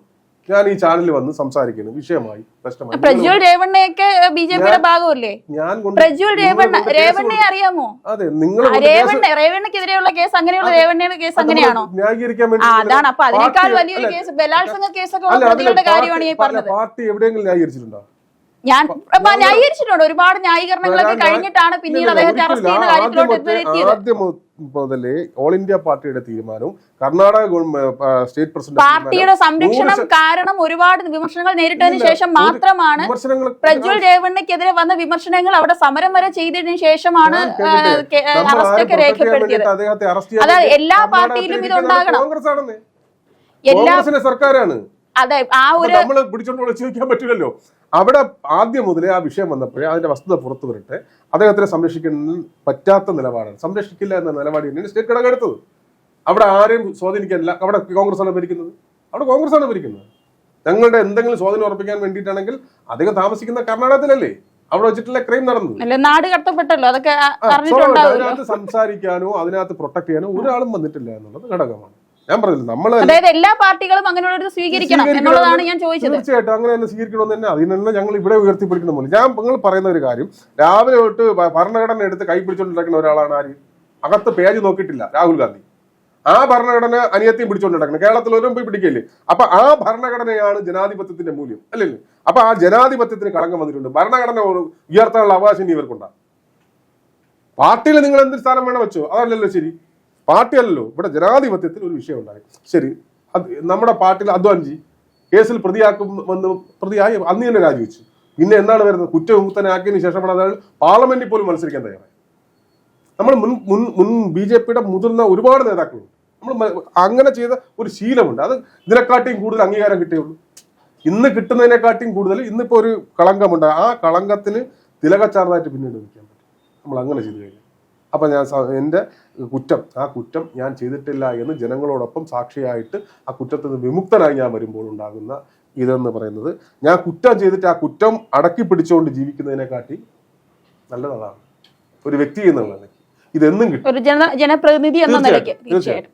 ഞാൻ ഈ ചാനലിൽ വന്ന് സംസാരിക്കുന്നു. വിഷയമായി പ്രശ്നമായി. പ്രജ്വൽ രേവണ്ണയൊക്കെ ബി ജെ പിയുടെ ഭാഗമല്ലേ? ഞാൻ കൊണ്ട് പ്രജ്വൽ നിങ്ങൾ രേവണ്ണ രേവണ്ണയെ അറിയാമോ? അതെ നിങ്ങൾ രേവണ്ണ രേവണ്ണക്കെതിരെയുള്ള കേസ് അങ്ങനെയുള്ള രേവണ്ണയുടെ കേസ് അങ്ങനെയാണോ? ന്യായീകരിക്കാൻ വേണ്ടി അതാണ്. അപ്പൊ അതിനേക്കാൾ പാർട്ടി- വലിയൊരു കേസ് ബലാത്സംഗ കേസൊക്കെ കാര്യമാണ് ഈ പാർട്ടി- പറഞ്ഞത് പാർട്ടി എവിടെയെങ്കിലും ന്യായീകരിച്ചിട്ടുണ്ടോ? ഞാൻ ന്യായീകരിച്ചിട്ടുണ്ട്. ഒരുപാട് ന്യായീകരണങ്ങളൊക്കെ കഴിഞ്ഞിട്ടാണ് പിന്നീട് അദ്ദേഹത്തെ അറസ്റ്റ് ചെയ്യുന്ന കാര്യത്തിലോട്ട് എത്തിയത്. മുതലേ ഓൾ ഇന്ത്യ പാർട്ടിയുടെ തീരുമാനവും കർണാടക സ്റ്റേറ്റ് പ്രസിഡന്റ് പാർട്ടിയുടെ സംരക്ഷണം കാരണം ഒരുപാട് വിമർശനങ്ങൾ നേരിട്ടതിന് ശേഷം മാത്രമാണ് പ്രജ്വൽ രേവണ്ണയ്ക്കെതിരെ വന്ന വിമർശനങ്ങൾ അവിടെ സമരം വരെ ചെയ്തതിനു ശേഷമാണ് അറസ്റ്റൊക്കെ രേഖപ്പെടുത്തിയത്. അതായത് എല്ലാ പാർട്ടിയിലും ഇത് ഉണ്ടാകണം. കോൺഗ്രസ് ആണെന്ന് കോൺഗ്രസിന്റെ സർക്കാരാണ്. അതെ ആ ഒരു നമ്മൾ പിടിച്ചോണ്ട് വിളിച്ചു ചോദിക്കാൻ പറ്റില്ലല്ലോ. അവിടെ ആദ്യം മുതലേ ആ വിഷയം വന്നപ്പോഴേ അതിന്റെ വസ്തുത പുറത്തു വരട്ടെ. അദ്ദേഹത്തിനെ സംരക്ഷിക്കുന്ന പറ്റാത്ത നിലപാടാണ്. സംരക്ഷിക്കില്ല എന്ന നിലപാട് തന്നെയാണ് സ്റ്റേറ്റ് ഘടകം എടുത്തത്. അവിടെ ആരെയും സ്വാധീനിക്കാനില്ല. അവിടെ കോൺഗ്രസ് ആണ് ഭരിക്കുന്നത്. അവിടെ കോൺഗ്രസ് ആണ് ഭരിക്കുന്നത്. ഞങ്ങളുടെ എന്തെങ്കിലും സ്വാധീനം ഉറപ്പിക്കാൻ വേണ്ടിയിട്ടാണെങ്കിൽ അദ്ദേഹം താമസിക്കുന്ന കർണാടകത്തിലല്ലേ? അവിടെ വെച്ചിട്ടുള്ള ക്രൈം നടന്നു നാട് കടത്തപ്പെട്ടല്ലോ. അതൊക്കെ. അതിനകത്ത് സംസാരിക്കാനോ അതിനകത്ത് പ്രൊട്ടക്ട് ചെയ്യാനോ ഒരാളും വന്നിട്ടില്ല എന്നുള്ളത് ഘടകമാണ്. ഞാൻ പറഞ്ഞില്ല നമ്മൾ അതായത് എല്ലാ പാർട്ടികളും അങ്ങനെയുള്ള സ്വീകരിക്കണം എന്നുള്ളതാണ് ഞാൻ ചോദിച്ചത്. തീർച്ചയായിട്ടും അങ്ങനെ തന്നെ സ്വീകരിക്കണമെന്ന് തന്നെ അതിനെല്ലാം ഞങ്ങൾ ഇവിടെ ഉയർത്തിപ്പിടിക്കുന്ന പോലെ ഞാൻ നിങ്ങൾ പറയുന്ന ഒരു കാര്യം രാവിലെ തൊട്ട് ഭരണഘടന എടുത്ത് കൈ പിടിച്ചോണ്ടിരിക്കുന്ന ഒരാളാണ് ആര്? അകത്ത് പേജ് നോക്കിയിട്ടില്ല രാഹുൽ ഗാന്ധി. ആ ഭരണഘടന അനിയത്തെയും പിടിച്ചുകൊണ്ടിടക്കണം കേരളത്തിൽ ഒരു പോയി പിടിക്കല്ലേ അപ്പൊ ആ ഭരണഘടനയാണ് ജനാധിപത്യത്തിന്റെ മൂല്യം അല്ലല്ലേ അപ്പൊ ആ ജനാധിപത്യത്തിന് കളങ്കം വന്നിട്ടുണ്ട്. ഭരണഘടന ഉയർത്താനുള്ള അവകാശം ഇനി ഇവർക്കുണ്ടാകും പാർട്ടിയിൽ നിങ്ങൾ എന്ത് സ്ഥാനം വേണം വെച്ചോ? അതല്ലല്ലോ ശരി. പാർട്ടി അല്ലല്ലോ ഇവിടെ ജനാധിപത്യത്തിൽ ഒരു വിഷയം ഉണ്ടായി. ശരി നമ്മുടെ പാർട്ടിയിൽ അദ്വാൻജി കേസിൽ പ്രതിയാക്കും വന്ന് പ്രതിയായി അന്ന് തന്നെ രാജിവെച്ചു. പിന്നെ എന്താണ് വരുന്നത്? കുറ്റവിമുക്തനാക്കിയതിനു ശേഷമാണ് അതായത് പാർലമെന്റിൽ പോലും മത്സരിക്കാൻ തയ്യാറായി നമ്മൾ മുൻ മുൻ മുൻ ബി ജെ പിയുടെ മുതിർന്ന ഒരുപാട് നേതാക്കളുണ്ട്. നമ്മൾ അങ്ങനെ ചെയ്ത ഒരു ശീലമുണ്ട്. അത് ഇതിനെക്കാട്ടിയും കൂടുതൽ അംഗീകാരം കിട്ടിയുള്ളൂ. ഇന്ന് കിട്ടുന്നതിനെക്കാട്ടിയും കൂടുതൽ ഇന്നിപ്പോൾ ഒരു കളങ്കമുണ്ട്. ആ കളങ്കത്തിന് തിലകച്ചാർന്നായിട്ട് പിന്നീട് നിൽക്കാൻ പറ്റും. നമ്മൾ അങ്ങനെ ചെയ്തു കഴിഞ്ഞാൽ. അപ്പൊ ഞാൻ എന്റെ കുറ്റം ആ കുറ്റം ഞാൻ ചെയ്തിട്ടില്ല എന്ന് ജനങ്ങളോടൊപ്പം സാക്ഷിയായിട്ട് ആ കുറ്റത്തിൽ നിന്ന് വിമുക്തനായി ഞാൻ വരുമ്പോൾ ഉണ്ടാകുന്ന ഇതെന്ന് പറയുന്നത്. ഞാൻ കുറ്റം ചെയ്തിട്ട് ആ കുറ്റം അടക്കി പിടിച്ചുകൊണ്ട് ജീവിക്കുന്നതിനെക്കാട്ടി നല്ലതാണ് ഒരു വ്യക്തി എന്നുള്ള നിലയ്ക്ക്. ഇതെന്നും കിട്ടും. ഒരു ജന ജനപ്രതിനിധി എന്ന നിലയ്ക്ക് തീർച്ചയായിട്ടും.